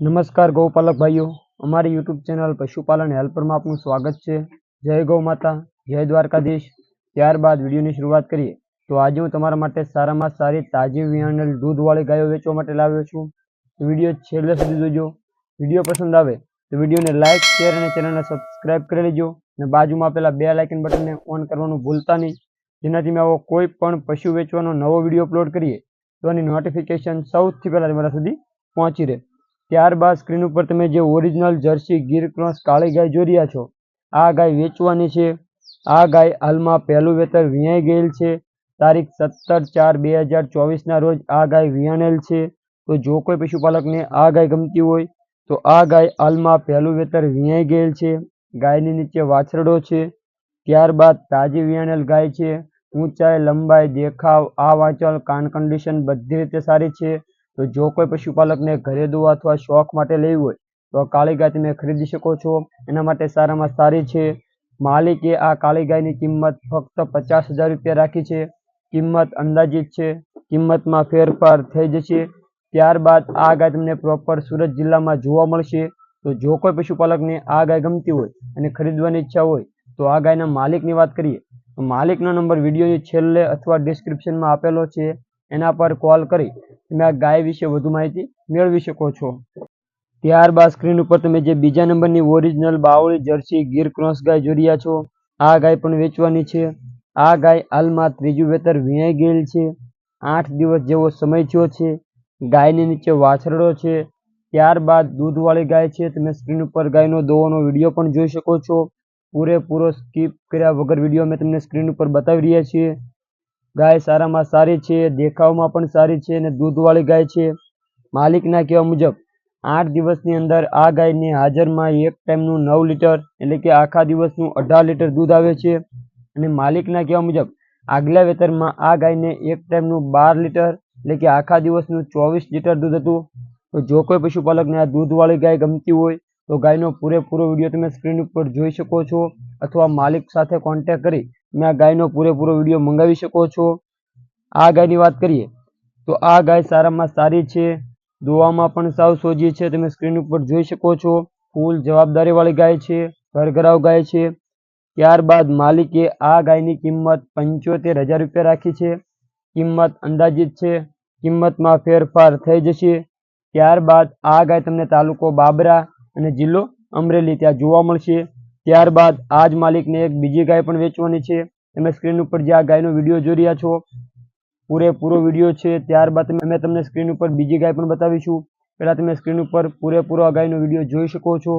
નમસ્કાર ગૌપાલક ભાઈઓ અમારી યુટ્યુબ ચેનલ પશુપાલન હેલ્પરમાં આપનું સ્વાગત છે. જય ગૌ માતા જય દ્વારકાધીશ. ત્યારબાદ વિડીયોની શરૂઆત કરીએ. તો આજે હું તમારા માટે સારામાં સારી તાજી વિયાણેલ દૂધવાળી ગાયો વેચવા માટે લાવ્યો છું. વીડિયો છેલ્લે સુધી જોજો. વીડિયો પસંદ આવે તો વિડીયોને લાઇક શેર અને ચેનલને સબસ્ક્રાઇબ કરી લેજો. અને બાજુમાં આપેલા બે લાઇકન બટનને ઓન કરવાનું ભૂલતા નહીં. જેનાથી મેં આવો કોઈ પણ પશુ વેચવાનો નવો વીડિયો અપલોડ કરીએ તો એની નોટિફિકેશન સૌથી પહેલાં તમારા સુધી પહોંચી રહે. ત્યારબાદ સ્ક્રીન ઉપર તમે જે ઓરિજિનલ જર્સી ગીર ક્રોસ કાળી ગાય જોઈ રહ્યા છો, આ ગાય વેચવાની છે. આ ગાય હાલમાં પહેલું વેતર વિયાઈ ગયેલ છે. તારીખ સત્તર ચાર બે હજાર ચોવીસના રોજ આ ગાય વિયાણેલ છે. તો જો કોઈ પશુપાલકને આ ગાય ગમતી હોય, તો આ ગાય હાલમાં પહેલું વેતર વિયાઈ ગયેલ છે. ગાયની નીચે વાછરડો છે. ત્યારબાદ તાજી વિયાણેલ ગાય છે. ઊંચાઈ, લંબાઈ, દેખાવ, આ વાંચલ, કાન કન્ડિશન બધી રીતે સારી છે. તો જો કોઈ પશુપાલકને ઘરે દોવા અથવા શોખ માટે લેવી હોય, તો કાળી ગાય તમે ખરીદી શકો છો. એના માટે સારામાં સારી છે. માલિકે આ કાળી ગાયની કિંમત ફક્ત પચાસ હજાર રૂપિયા રાખી છે. કિંમત અંદાજિત છે. કિંમતમાં ફેરફાર થઈ જશે. ત્યારબાદ આ ગાય તમને પ્રોપર સુરત જિલ્લામાં જોવા મળશે. તો જો કોઈ પશુપાલકને આ ગાય ગમતી હોય અને ખરીદવાની ઈચ્છા હોય, તો આ ગાયના માલિકની વાત કરીએ. તો માલિકનો નંબર વિડીયોની છેલ્લે અથવા ડિસ્ક્રિપ્શનમાં આપેલો છે. એના પર કોલ કરી. તમે આ ગાય વિશે વધુ માહિતી મેળવી શકો છો. ત્યારબાદ સ્ક્રીન ઉપર તમે જે બીજા નંબરની ઓરિજિનલ બાવળી જર્સી, ગીર ક્રોસ ગાય જોઈ રહ્યા છો, આ ગાય પણ વેચવાની છે. આ ગાય હાલમાં ત્રીજું વેતર વીણાઈ ગયેલ છે. આઠ દિવસ જેવો સમય થયો છે. ગાયની નીચે વાછરડો છે. ત્યારબાદ દૂધવાળી ગાય છે. તમે સ્ક્રીન ઉપર ગાયનો દોવાનો વીડિયો પણ જોઈ શકો છો. પૂરેપૂરો સ્કીપ કર્યા વગર વીડિયો અમે તમને સ્ક્રીન ઉપર બતાવી રહ્યા છીએ. ગાય સારામાં સારી છે, દેખાવમાં પણ સારી છે અને દૂધવાળી ગાય છે. માલિકના કહેવા મુજબ, આઠ દિવસની અંદર આ ગાયને હાજરમાં એક ટાઈમનું નવ લીટર એટલે કે આખા દિવસનું અઢાર લીટર દૂધ આવે છે. અને માલિકના કહેવા મુજબ, આગલા વેતરમાં આ ગાયને એક ટાઈમનું બાર લીટર એટલે કે આખા દિવસનું ચોવીસ લીટર દૂધ હતું. તો જો કોઈ પશુપાલકને આ દૂધવાળી ગાય ગમતી હોય, તો ગાયનો પૂરેપૂરો વીડિયો તમે સ્ક્રીન ઉપર જોઈ શકો છો અથવા માલિક સાથે કોન્ટેક્ટ કરી તમે આ ગાયનો પૂરેપૂરો વીડિયો મંગાવી શકો છો. આ ગાયની વાત કરીએ, તો આ ગાય સારામાં સારી છે, દોવામાં પણ સાવ સોજી છે, તમે સ્ક્રીન ઉપર જોઈ શકો છો. ફૂલ જવાબદારીવાળી ગાય છે ઘરઘરાવ ગાય છે. ત્યારબાદ માલિકે આ ગાયની કિંમત પંચોતેર હજાર રૂપિયા રાખી છે. કિંમત અંદાજિત છે, કિંમતમાં ફેરફાર થઈ જશે. ત્યારબાદ આ ગાય તમને તાલુકો બાબરા અને જિલ્લો અમરેલી ત્યાં જોવા મળશે. ત્યારબાદ આ જ માલિકને એક બીજી ગાય પણ વેચવાની છે. તમે સ્ક્રીન ઉપર જે આ ગાયનો વીડિયો જોઈ રહ્યા છો, પૂરેપૂરો વીડિયો છે. ત્યારબાદ અમે તમને સ્ક્રીન ઉપર બીજી ગાય પણ બતાવીશું. પહેલાં તમે સ્ક્રીન ઉપર પૂરેપૂરો આ ગાયનો વીડિયો જોઈ શકો છો.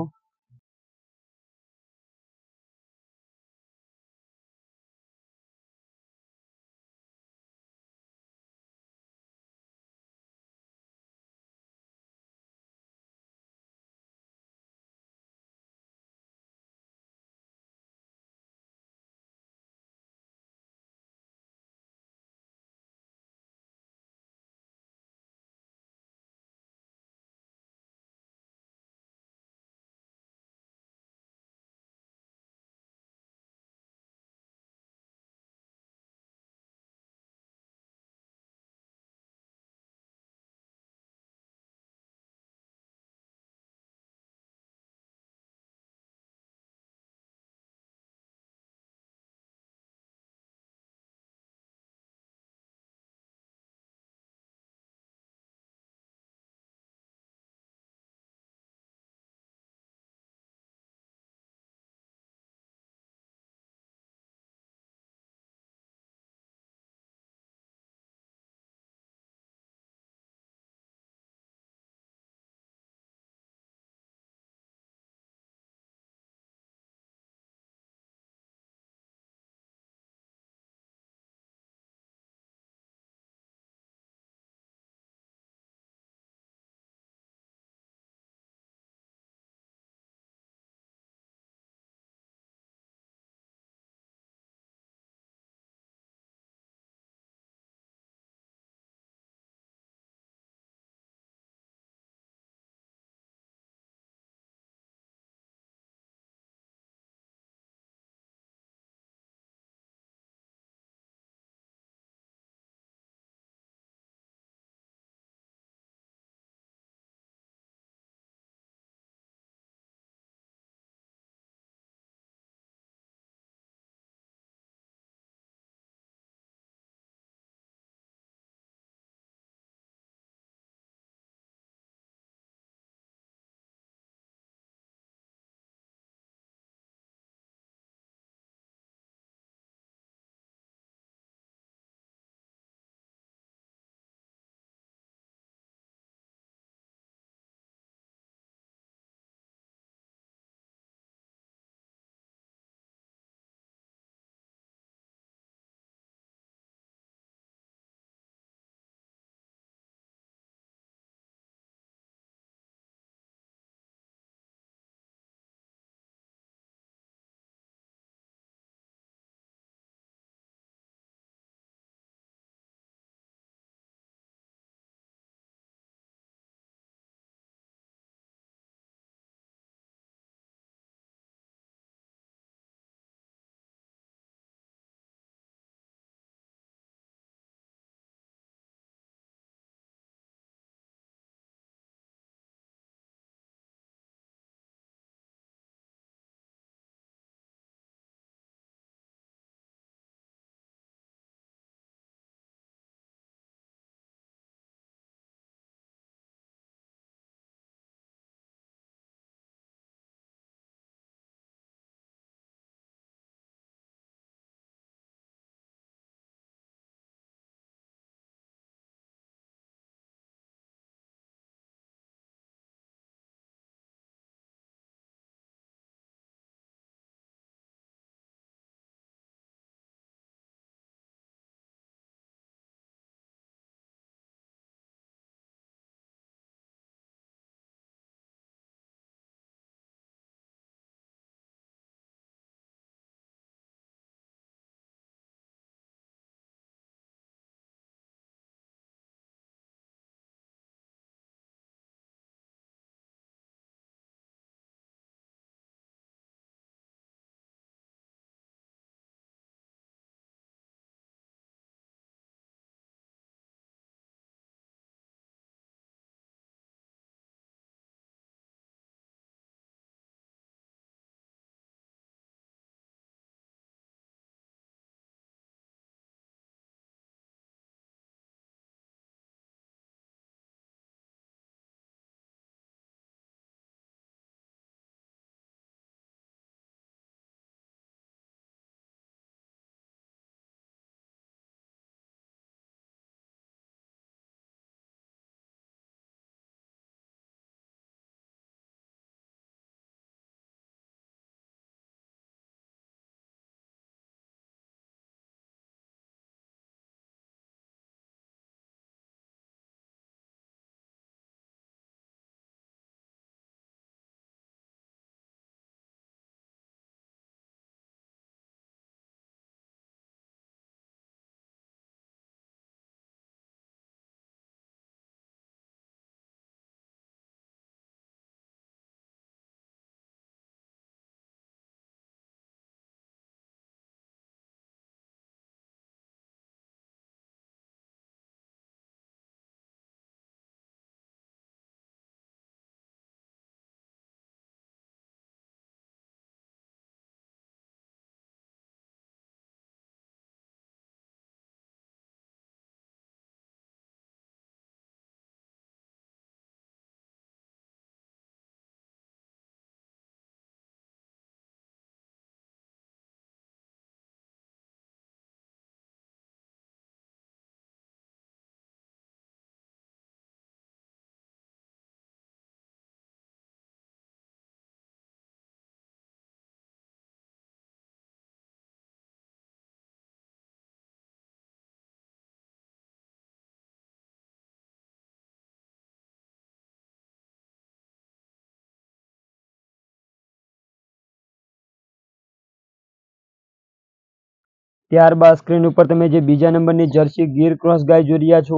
ત્યારબાદ સ્ક્રીન ઉપર તમે જે બીજા નંબરની જર્સી ગીર ક્રોસ ગાય જોઈ રહ્યા છો,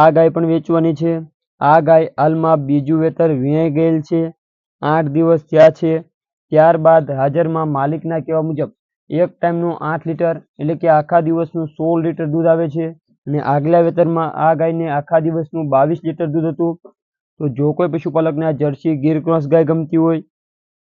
આ ગાય પણ વેચવાની છે. આ ગાય હાલમાં બીજું વેતર વીણાઈ ગયેલ છે. આઠ દિવસ થયા છે. ત્યારબાદ હાજરમાં માલિકના કહેવા મુજબ, એક ટાઈમનું આઠ લીટર એટલે કે આખા દિવસનું સોળ લીટર દૂધ આવે છે અને આગલા વેતરમાં આ ગાયને આખા દિવસનું બાવીસ લીટર દૂધ હતું. તો જો કોઈ પશુપાલકને આ જર્સી ગીર ક્રોસ ગાય ગમતી હોય,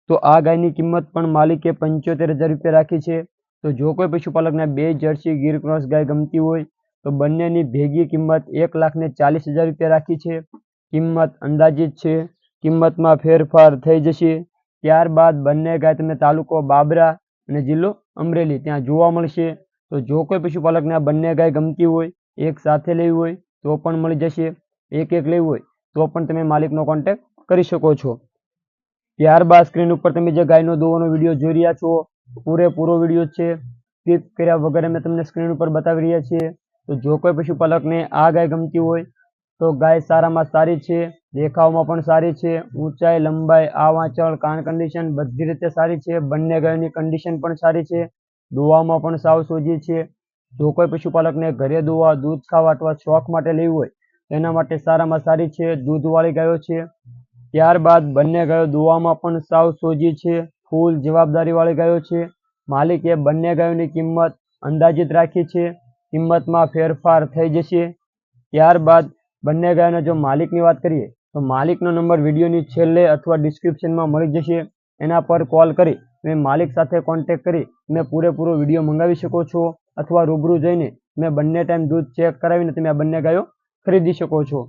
તો આ ગાયની કિંમત પણ માલિકે પંચોતેર હજાર રૂપિયા રાખી છે. તો જો કોઈ પશુપાલકને બે જર્સી ગીર ક્રોસ ગાય ગમતી હોય, તો બંનેની ભેગી કિંમત એક લાખને ચાલીસ હજાર રૂપિયા રાખી છે. કિંમત અંદાજિત છે, કિંમતમાં ફેરફાર થઈ જશે. ત્યારબાદ બંને ગાય તમને તાલુકો બાબરા અને જિલ્લો અમરેલી ત્યાં જોવા મળશે. તો જો કોઈ પશુપાલકને આ બંને ગાય ગમતી હોય, એક સાથે લેવી હોય, તો પણ મળી જશે. એક એક લેવી હોય, તો પણ તમે માલિકનો કોન્ટેક્ટ કરી શકો છો. ત્યારબાદ સ્ક્રીન ઉપર તમે જે ગાયનો દોવાનો વીડિયો જોઈ રહ્યા છો પૂરેપૂરો વીડિયો છે ક્લિક કર્યા વગર અમે તમને સ્ક્રીન ઉપર બતાવી રહ્યા છીએ. તો જો કોઈ પશુપાલકને આ ગાય ગમતી હોય, તો ગાય સારામાં સારી છે, દેખાવમાં પણ સારી છે, ઊંચાઈ, લંબાઈ આ વાંચળ કાન કન્ડિશન બધી રીતે સારી છે, બંને ગાયોની કન્ડિશન પણ સારી છે, દોવામાં પણ સાવ સોજી છે. જો કોઈ પશુપાલકને ઘરે દોવા, દૂધ ખાવા અથવા શોખ માટે લેવી હોય, તેના માટે સારામાં સારી છે, દૂધવાળી ગાયો છે. ત્યારબાદ બંને ગાયો દોવામાં પણ સાવ સોજી છે. ફૂલ જવાબદારીવાળી ગાયો છે. માલિકે બંને ગાયોની કિંમત અંદાજિત રાખી છે. કિંમતમાં ફેરફાર થઈ જશે. ત્યારબાદ બંને ગાયોના જો માલિકની વાત કરીએ, તો માલિકનો નંબર વિડીયોની છેલ્લે અથવા ડિસ્ક્રિપ્શનમાં મળી જશે. એના પર કોલ કરી તમે માલિક સાથે કોન્ટેક્ટ કરી તમે પૂરેપૂરો વીડિયો મંગાવી શકો છો અથવા રૂબરૂ જઈને તમે બંને ટાઈમ દૂધ ચેક કરાવીને તમે આ બંને ગાયો ખરીદી શકો છો.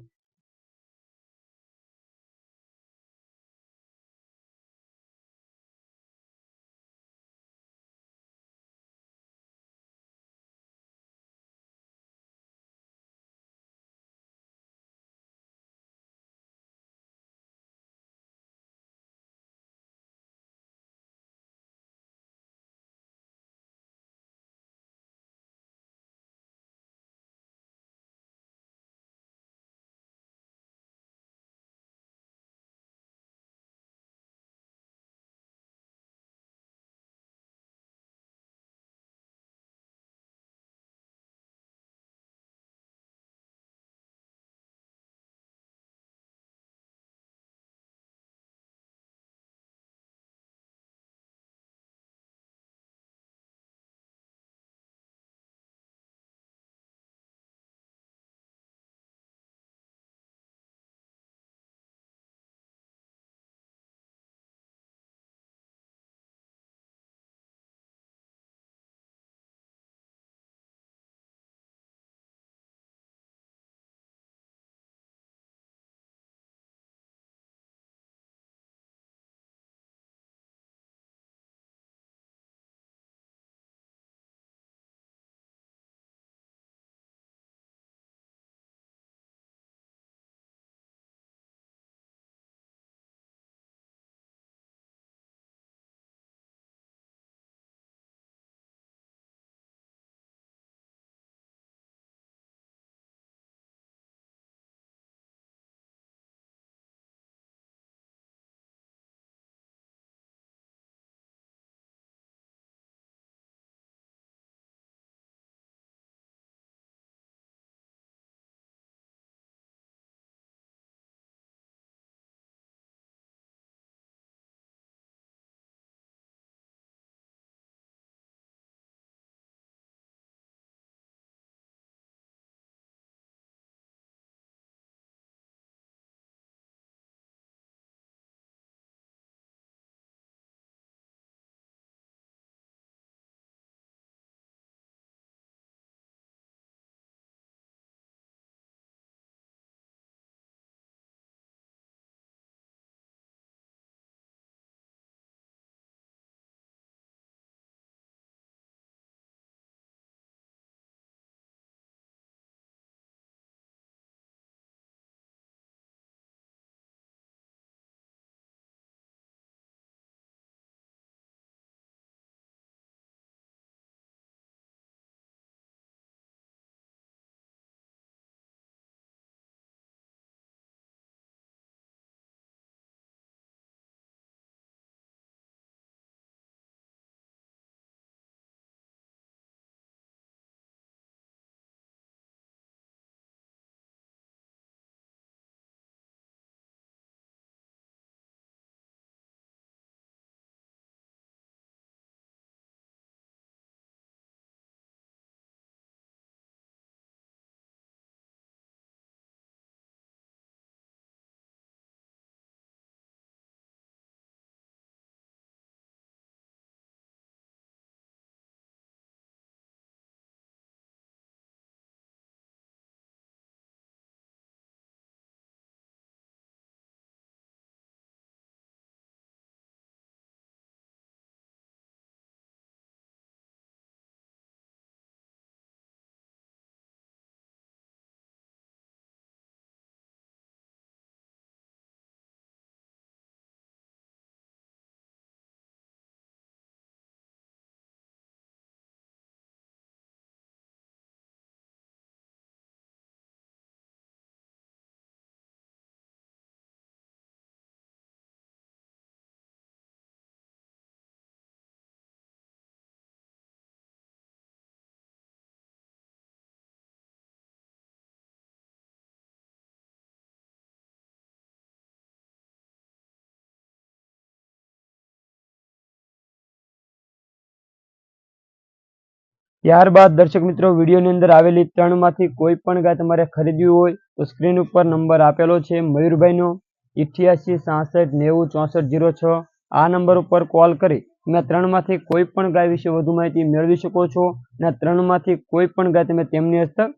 ત્યારબાદ દર્શક મિત્રો, વિડીયોની અંદર આવેલી ત્રણમાંથી કોઈ પણ ગાય તમારે ખરીદવી હોય તો સ્ક્રીન ઉપર નંબર આપેલો છે મયુરભાઈનો, ઇઠ્યાસી, સાસઠ, નેવું, ચોસઠ, જીરો છ. આ નંબર ઉપર કોલ કરી તમે ત્રણમાંથી કોઈ પણ ગાય વિશે વધુ માહિતી મેળવી શકો છો અને ત્રણમાંથી કોઈ પણ ગાય તમે તેમની હસ્તક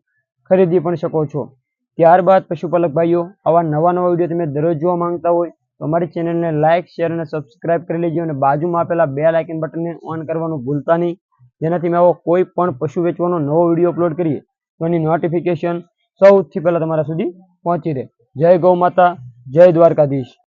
ખરીદી પણ શકો છો. ત્યારબાદ પશુપાલક ભાઈઓ, આવા નવા નવા વીડિયો તમે દરરોજ જોવા માંગતા હોય તો અમારી ચેનલને લાઇક શેર અને સબસ્ક્રાઇબ કરી લેજો અને બાજુમાં આપેલા બે લાઇકન બટનને ઓન કરવાનું ભૂલતા નહીં. જેનાથી મેં આવો કોઈ પણ પશુ વેચવાનો નવો વીડિયો અપલોડ કરીએ, તો એની નોટિફિકેશન સૌથી પહેલાં તમારા સુધી પહોંચી રહે. જય ગૌ માતા, જય દ્વારકાધીશ.